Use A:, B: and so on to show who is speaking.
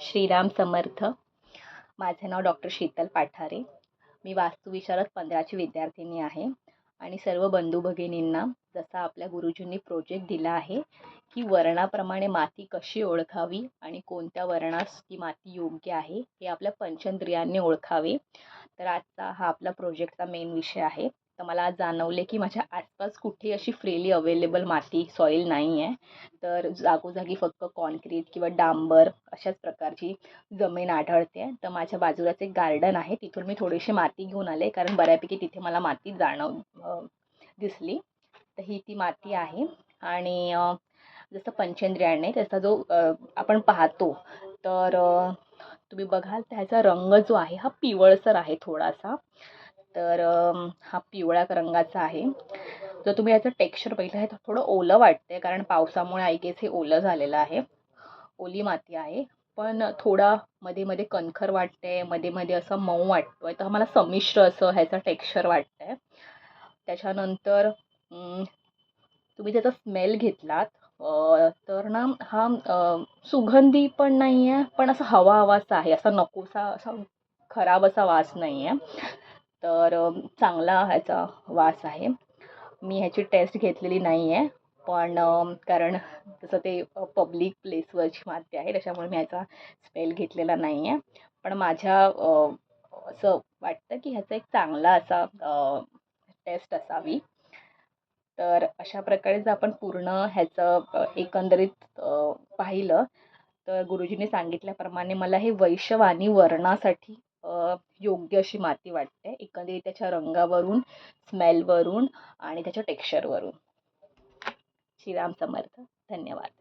A: श्रीराम समर्थ. माझं नाव डॉक्टर शीतल पाठारे. मी वास्तुविशारद पंधराची विद्यार्थिनी आहे आणि सर्व बंधू भगिनींना जसा आपल्या गुरुजींनी प्रोजेक्ट दिला आहे की वर्णाप्रमाणे माती कशी ओळखावी आणि कोणत्या वर्णास ती माती योग्य आहे हे आपल्या पंचेंद्रियांनी ओळखावे. तर आजचा हा आपला प्रोजेक्टचा मेन विषय आहे. तर मला आज जाणवले की माझ्या आसपास कुठे अशी फ्रीली अवेलेबल माती सॉईल नाही आहे तर जागोजागी फक्त कॉन्क्रीट किंवा डांबर अशाच प्रकारची जमीन आढळते. तर माझ्या बाजूलाच एक गार्डन आहे. तिथून मी थोडीशी माती घेऊन आले. कारण बऱ्यापैकी तिथे मला माती जाणव दिसली. तर ही ती माती आहे. आणि जसं पंचेंद्रियाने त्याचा जो आपण पाहतो तर तुम्ही बघाल त्याचा रंग जो आहे हा पिवळसर आहे थोडासा. तर हा पिवळ्या रंगाचा आहे. जर तुम्ही याचं टेक्स्चर बघितलं आहे तर थोडं ओलं वाटतं आहे कारण पावसामुळे आय गेस हे ओलं झालेलं आहे. ओली माती आहे. पण थोडा मध्ये मध्ये कणखर वाटतंयमध्ये मध्ये असं मऊ वाटतोय. तर मला संमिश्र असं ह्याचं टेक्स्चर वाटतंय. त्याच्यानंतर तुम्ही त्याचा स्मेल घेतलात तर ना हा सुगंधी पण नाही आहे पण असं हवा हवासा आहे. असा नकोसा असा खराब असा वास नाही आहे तर चांगला ह्याचा वास आहे. मी ह्याची टेस्ट घेतलेली नाही आहे पण कारण तसं ते पब्लिक प्लेसवरची माती आहे त्याच्यामुळे मी ह्याचा स्मेल घेतलेला नाही आहे पण माझ्या असं वाटतं की ह्याचा एक चांगला असा टेस्ट असावी. तर अशा प्रकारे जर आपण पूर्ण ह्याचं एकंदरीत पाहिलं तर गुरुजींनी सांगितल्याप्रमाणे मला हे वैश्यवाणी वर्णासाठी योग्य अशी माती वाटते. एकंदरीत त्याच्या रंगावरून स्मेलवरून आणि त्याच्या टेक्स्चरवरून श्रीराम समर्थ. धन्यवाद.